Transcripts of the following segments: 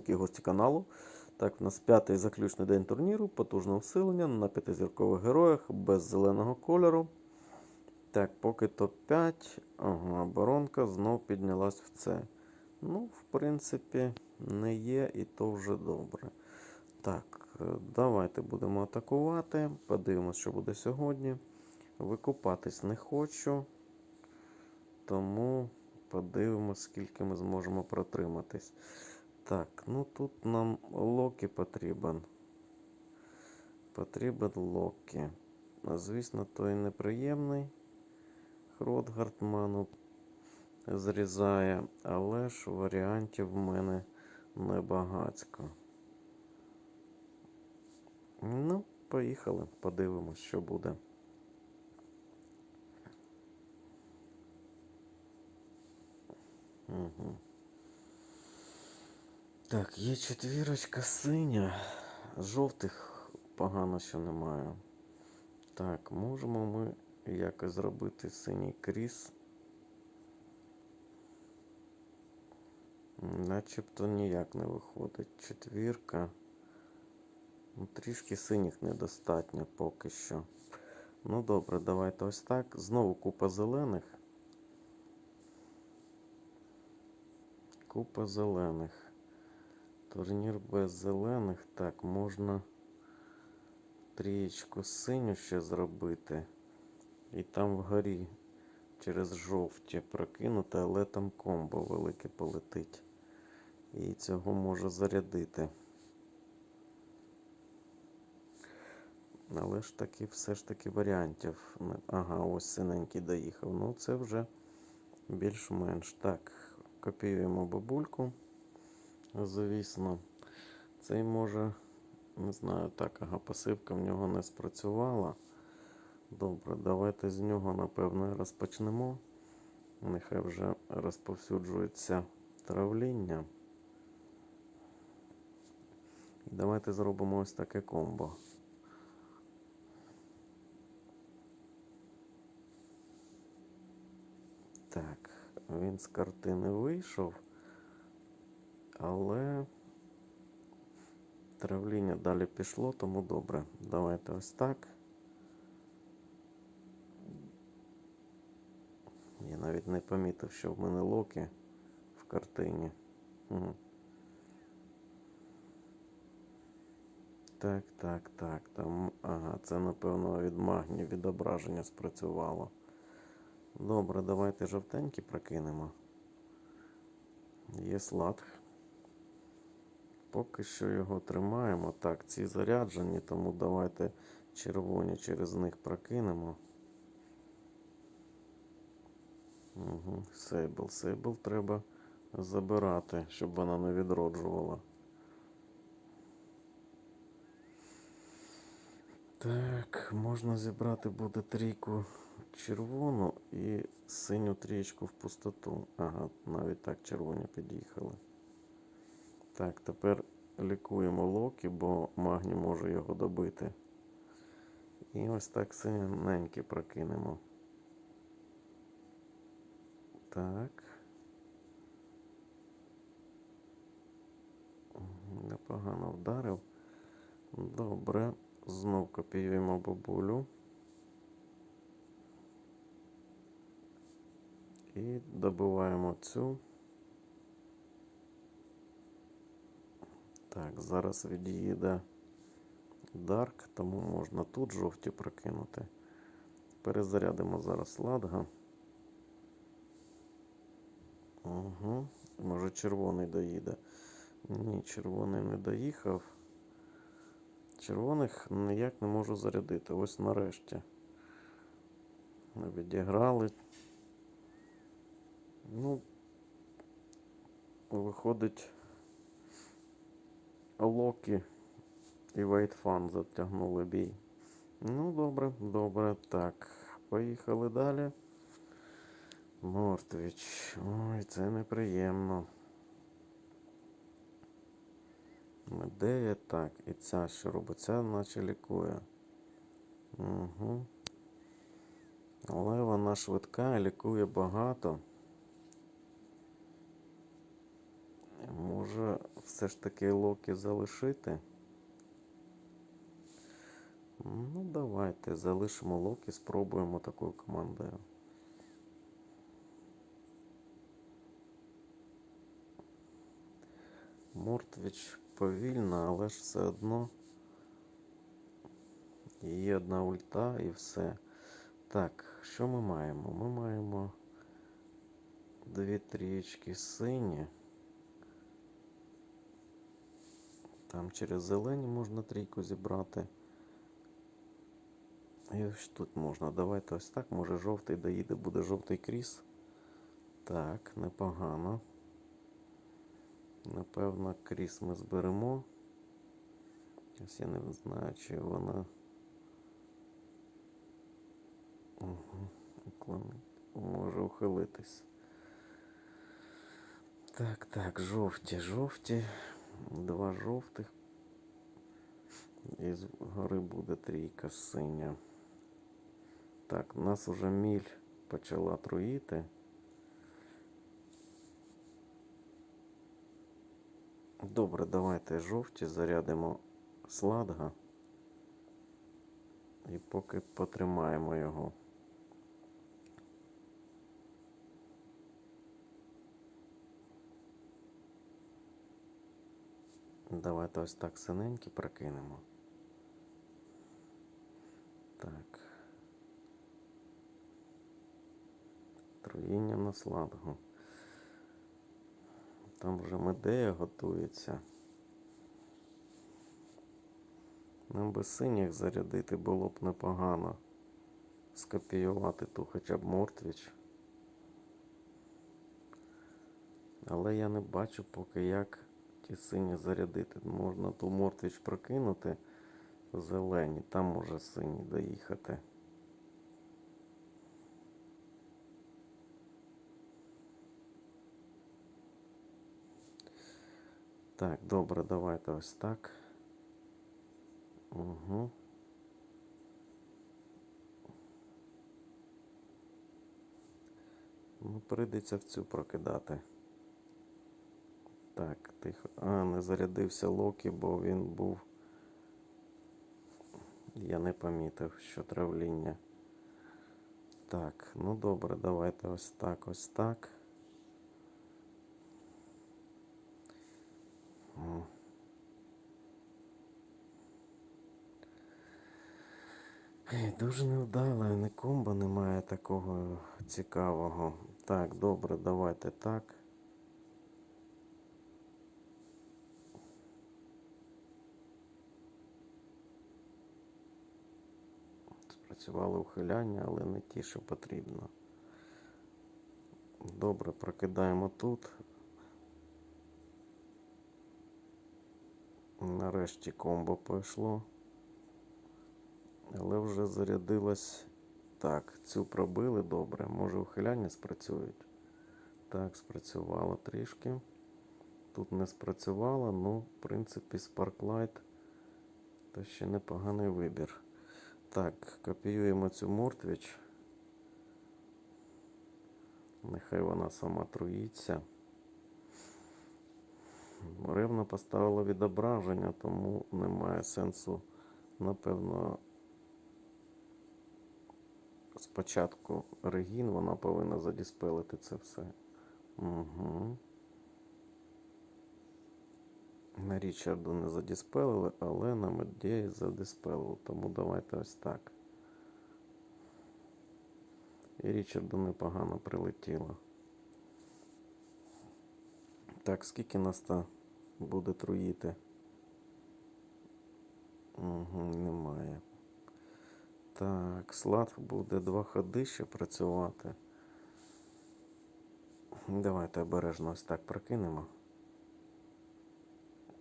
підписники і гості каналу. Так, у нас п'ятий заключний день турніру, потужне усилення на п'ятизіркових героях без зеленого кольору. Так, поки топ-5. Ага, оборонка знов піднялась в це. Ну, в принципі, не є, і то вже добре. Так, е, давайте будемо атакувати. Подивимось, що буде сьогодні. Викупатись не хочу. Тому подивимось, скільки ми зможемо протриматись. Так, ну тут нам Локі потрібен. Потрібен Локі. Звісно, той неприємний. Хротгартману зрізає, але ж варіантів в мене небагацько. Ну, поїхали, подивимось, що буде. Угу. Так, є четвірочка синя. Жовтих погано, що немає. Так, можемо ми якось зробити синій кріс. Начебто ніяк не виходить. Четвірка. Ну, трішки синіх недостатньо поки що. Ну добре, давайте ось так. Знову купа зелених. Купа зелених. Турнір без зелених. Так, можна трієчку синю ще зробити. І там вгорі через жовті прокинути, але там комбо велике полетить. І цього може зарядити. Але ж таки, все ж таки варіантів. Ага, ось синенький доїхав. Ну, це вже більш-менш. Так, копіюємо бабульку. Звісно, цей може, не знаю, так, ага, пасивка в нього не спрацювала. Добре, давайте з нього, напевно, розпочнемо. Нехай вже розповсюджується травління. І давайте зробимо ось таке комбо. Так, він з картини вийшов, але травління далі пішло, тому добре. Давайте ось так. Я навіть не помітив, що в мене локи в картині. Угу. Так, так, так. Там, ага, це напевно від магні відображення спрацювало. Добре, давайте жовтенький прокинемо. Є слад. Поки що його тримаємо. Так, ці заряджені, тому давайте червоні через них прокинемо. Угу. Сейбл. Сейбл треба забирати, щоб вона не відроджувала. Так, можна зібрати буде трійку червону і синю трієчку в пустоту. Ага, навіть так червоні під'їхали. Так, тепер лікуємо Локі, бо магні може його добити. І ось так синенькі прокинемо. Так. Непогано вдарив. Добре. Знов копіюємо бабулю. І добиваємо цю. Так, зараз від'їде Дарк, тому можна тут жовті прокинути. Перезарядимо зараз ладга. Угу. Може червоний доїде. Ні, червоний не доїхав. Червоних ніяк не можу зарядити. Ось нарешті. Відіграли. Ну, виходить, Локі і Вейтфан затягнули бій. Ну, добре, добре. Так, поїхали далі. Мортвіч. Ой, це неприємно. Медея, так, і ця що робить? Ця наче лікує. Угу. Але вона швидка і лікує багато. Може, все ж таки Локі залишити? Ну, давайте залишимо Локі, спробуємо такою командою. Мортвіч повільно, але ж все одно. Є одна ульта і все. Так, що ми маємо? Ми маємо дві трієчки сині. Там через зелені можна трійку зібрати. І ось тут можна. Давайте ось так. Може жовтий доїде, буде жовтий кріс. Так, непогано. Напевно, кріс ми зберемо. Ось я не знаю, чи вона. Угу. Може ухилитись. Так, так, жовті, жовті. Два жовтих. І з гори буде трійка синя. Так, у нас уже міль почала труїти. Добре, давайте жовті зарядимо сладга. І поки потримаємо його. Давайте ось так синенькі прокинемо. Так. Труїння на сладгу. Там вже медея готується. Нам би синіх зарядити було б непогано. Скопіювати ту хоча б мортвіч. Але я не бачу поки як ті сині зарядити. Можна ту мортвіч прокинути зелені, там може сині доїхати. Так, добре, давайте ось так. Угу. Ну, прийдеться в цю прокидати. Так, тихо. А, не зарядився Локі, бо він був. Я не помітив, що травління. Так, ну добре, давайте ось так, ось так. Дуже невдало, не комбо немає такого цікавого. Так, добре, давайте так. Спрацювали ухиляння, але не ті, що потрібно. Добре, прокидаємо тут. Нарешті комбо пішло. Але вже зарядилось. Так, цю пробили добре. Може ухиляння спрацюють. Так, спрацювало трішки. Тут не спрацювало, ну, в принципі, Sparklight то ще непоганий вибір. Так, копіюємо цю мортвіч. Нехай вона сама труїться. Ревно поставила відображення, тому немає сенсу, напевно, спочатку регін, вона повинна задіспелити це все. Угу. На Річарду не задіспелили, але на Меддєї задіспелили. Тому давайте ось так. І Річарду непогано прилетіло. Так, скільки нас та буде труїти? Угу, немає. Так, слад буде два ходи ще працювати. Давайте обережно ось так прокинемо.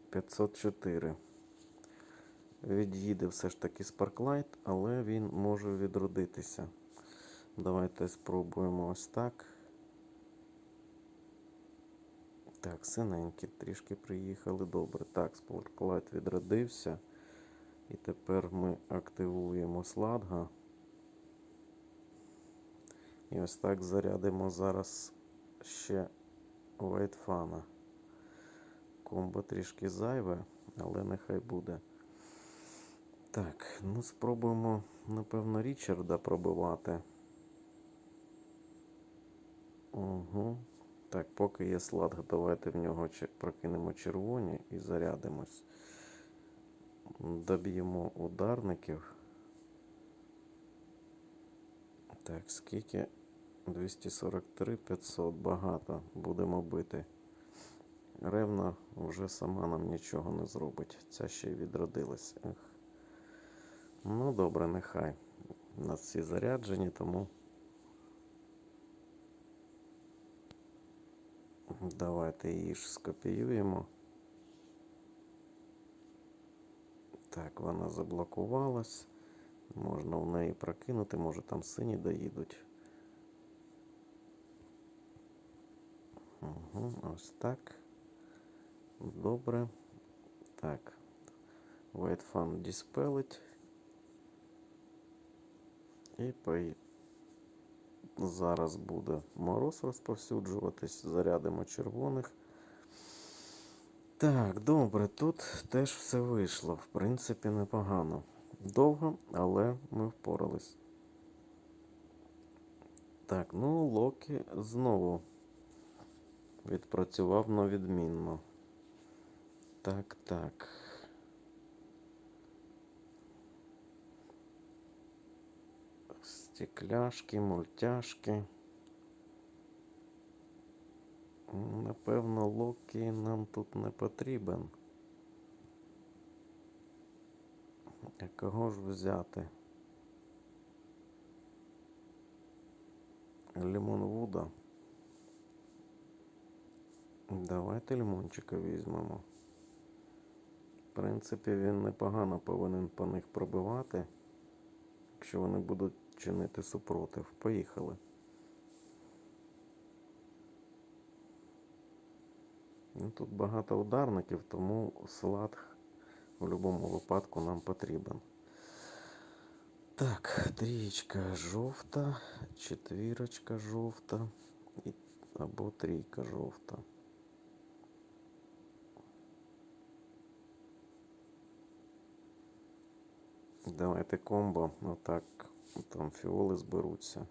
504. Від'їде все ж таки Sparklight, але він може відродитися. Давайте спробуємо ось так. Так, синенькі трішки приїхали. Добре. Так, Sparklight відродився. І тепер ми активуємо сладга. І ось так зарядимо зараз ще Вайтфана. Комбо трішки зайве, але нехай буде. Так, ну спробуємо, напевно, Річарда пробивати. Угу. Так, поки є слад, давайте в нього прокинемо червоні і зарядимось. Доб'ємо ударників. Так, скільки? 243 500. Багато. Будемо бити. Ревна вже сама нам нічого не зробить. Ця ще й відродилась. Ех. Ну, добре, нехай. У нас всі заряджені, тому. Давайте її ж скопіюємо. Так, вона заблокувалась. Можна в неї прокинути, може там сині доїдуть. Угу, ось так. Добре. Так. White Fan диспелить. І пої... зараз буде мороз розповсюджуватись. Зарядимо червоних. Так, добре, тут теж все вийшло. В принципі, непогано. Довго, але ми впорались. Так, ну Локі знову відпрацював на відмінно. Так, так. Стекляшки, мультяшки. Напевно, Локі нам тут не потрібен. А кого ж взяти? Лимон Вуда. Давайте лимончика візьмемо. Принципі, він непогано повинен по них пробивати, якщо вони будуть чинити супротив. Поїхали. Ну, тут багато ударників, тому слад в будь-якому випадку нам потрібен. Так, трієчка жовта, четвірочка жовта або трійка жовта. Давайте комбо. Отак. Там фіоли зберуться.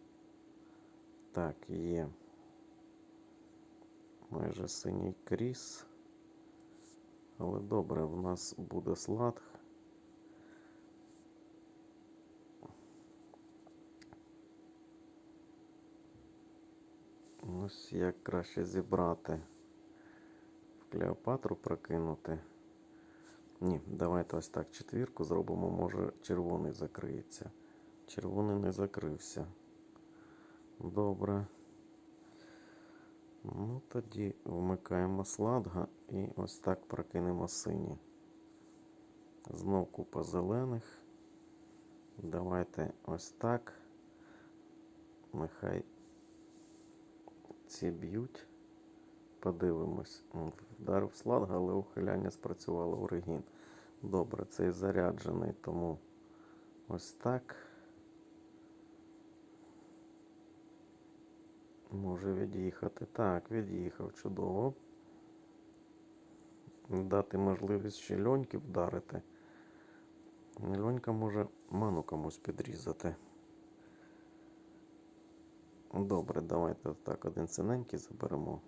Так, є. Майже синій кріс. Але добре, в нас буде слад. Ось як краще зібрати. В Клеопатру прокинути. Ні, давайте ось так четвірку зробимо. Може червоний закриється. Червоний не закрився. Добре. Ну, тоді вмикаємо сладга і ось так прокинемо сині. Знов купа зелених. Давайте ось так. Нехай ці б'ють. Подивимось. Вдарив сладга, але ухиляння спрацювало у регін. Добре, цей заряджений, тому ось так. Може від'їхати. Так, від'їхав чудово. Дати можливість ще льоньки вдарити. Льонька може ману комусь підрізати. Добре, давайте так один синенький заберемо.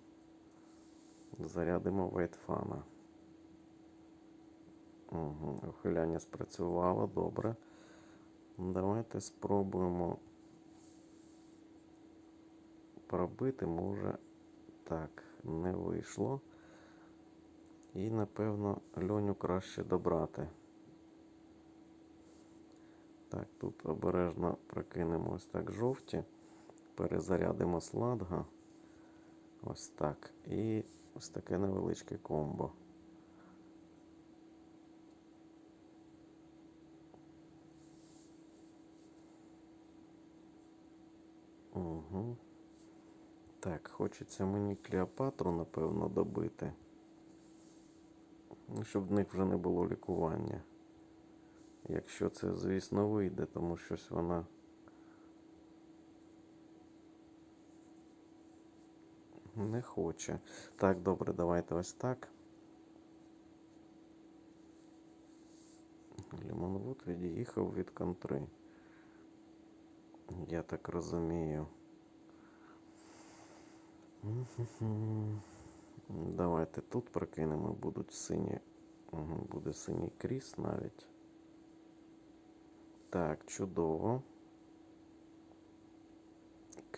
Зарядимо вейтфана. Угу, ухиляння спрацювало, добре. Давайте спробуємо пробити, може так, не вийшло. І, напевно, льоню краще добрати. Так, тут обережно прокинемо ось так жовті. Перезарядимо сладга. Ось так. І ось таке невеличке комбо. Угу. Так, хочеться мені Клеопатру, напевно, добити. Ну, Щоб в них вже не було лікування. Якщо це, звісно, вийде, тому щось вона. не хоче. Так, добре, давайте ось так. Лімонвуд від'їхав від контри. Я так розумію. Давайте тут прокинемо, будуть сині. Буде синій кріс навіть. Так, чудово.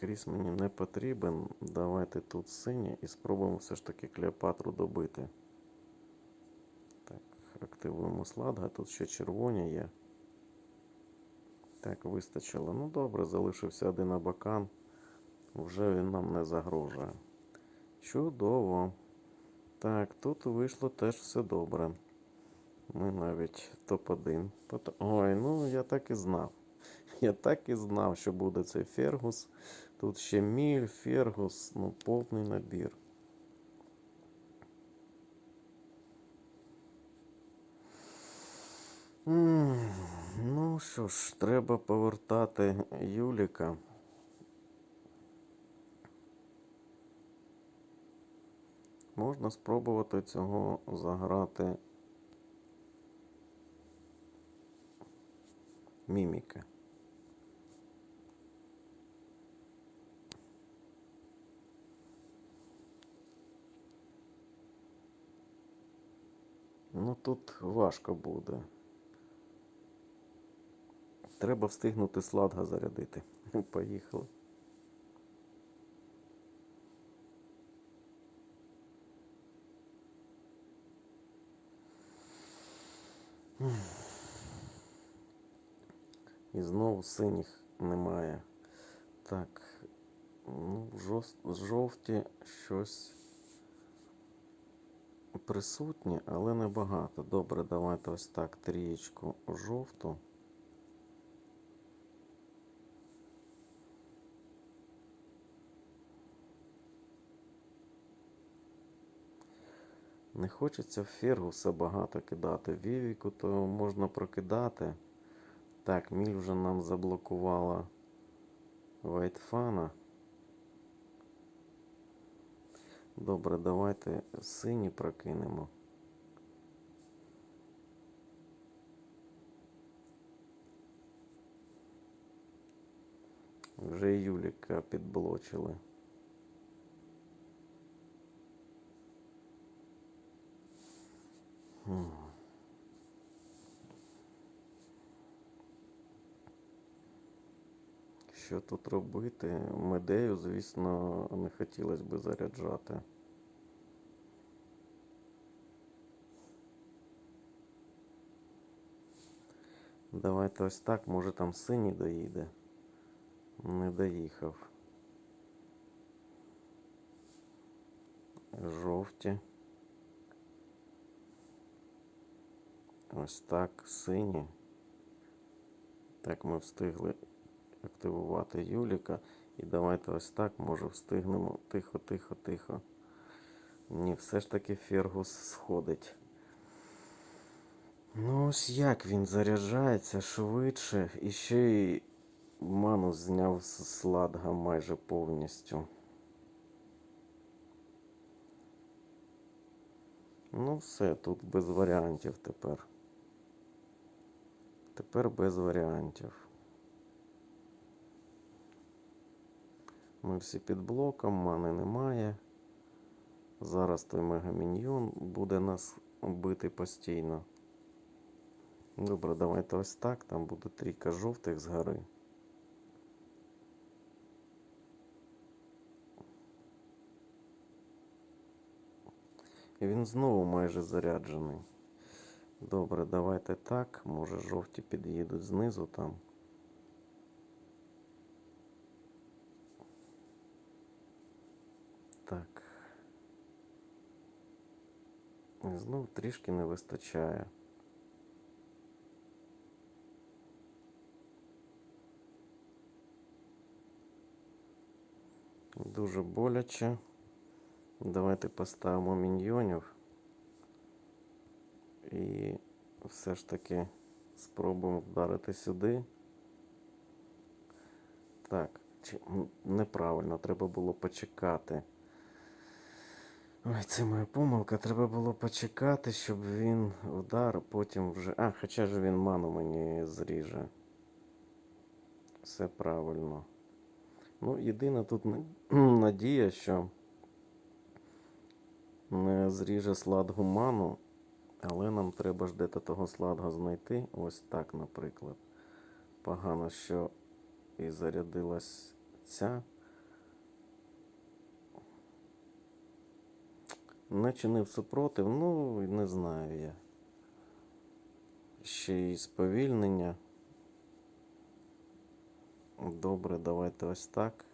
Кріс мені не потрібен. Давайте тут синій і спробуємо все ж таки Клеопатру добити. Так, активуємо сладга. Тут ще червоні є. Так, вистачило. Ну добре, залишився один абакан. Вже він нам не загрожує. Чудово. Так, тут вийшло теж все добре. Ми навіть топ-1. Ой, ну я так і знав. Я так і знав, що буде цей Фергус. Тут ще Міль, Фергус, ну повний набір. Ну що ж, треба повертати Юліка. Можна спробувати цього заграти міміки. Ну тут важко буде. Треба встигнути сладга зарядити. Поїхали. І знову синіх немає. Так. Ну, жовті щось присутнє, але небагато. Добре, давайте ось так трієчку жовту. Не хочеться в Фергуса багато кидати. Вівіку то можна прокидати. Так, Міль вже нам заблокувала Вайтфана. Добре, давайте сині прокинемо. Вже Юліка підблочили. Що тут робити? Медею, звісно, не хотілося би заряджати. Давайте ось так, може там синій доїде. Не доїхав. Жовті. Ось так, сині. Так, ми встигли активувати Юліка. І давайте ось так, може, встигнемо. Тихо, тихо, тихо. Ні, все ж таки Фергус сходить. Ну, ось як він заряджається швидше. І ще й ману зняв з сладга майже повністю. Ну, все, тут без варіантів тепер. Тепер без варіантів. Ми всі під блоком, мани немає. Зараз той мегаміньйон буде нас бити постійно. Добре, давайте ось так. Там буде трійка жовтих згори. І він знову майже заряджений. Добре, давайте так. Може жовті під'їдуть знизу там. Так. І знов трішки не вистачає. Дуже боляче. Давайте поставимо міньйонів. І все ж таки спробуємо вдарити сюди. Так, неправильно, треба було почекати. Ой, це моя помилка. Треба було почекати, щоб він удар, потім вже. А, хоча ж він ману мені зріже. Все правильно. Ну, єдина тут надія, що не зріже сладгу ману, але нам треба ж де-то того сладга знайти. Ось так, наприклад. Погано, що і зарядилась ця. Не чинив супротив, ну, не знаю я. Ще й сповільнення. Добре, давайте ось так.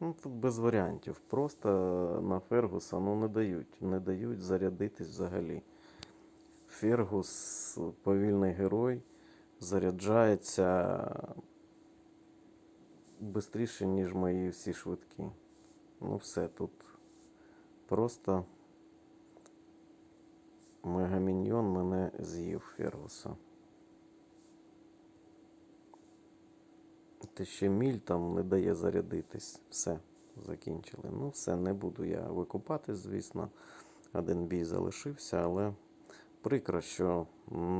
Ну, тут без варіантів. Просто на Фергуса ну, не дають. Не дають зарядитись взагалі. Фергус, повільний герой, заряджається швидше, ніж мої всі швидкі. Ну, все тут просто мегаміньйон мене з'їв Фергуса. Ще міль там не дає зарядитись. Все, закінчили. Ну, все, не буду я викупатись, звісно. Один бій залишився, але прикро, що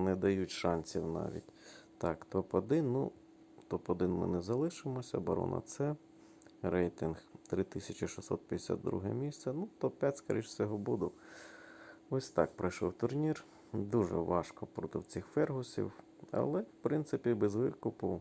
не дають шансів навіть. Так, топ-1. Ну, топ-1 ми не залишимося. Оборона С. Рейтинг 3652 місце. Ну, топ-5, скоріш всього, буду. Ось так пройшов турнір. Дуже важко проти цих фергусів. Але, в принципі, без викупу,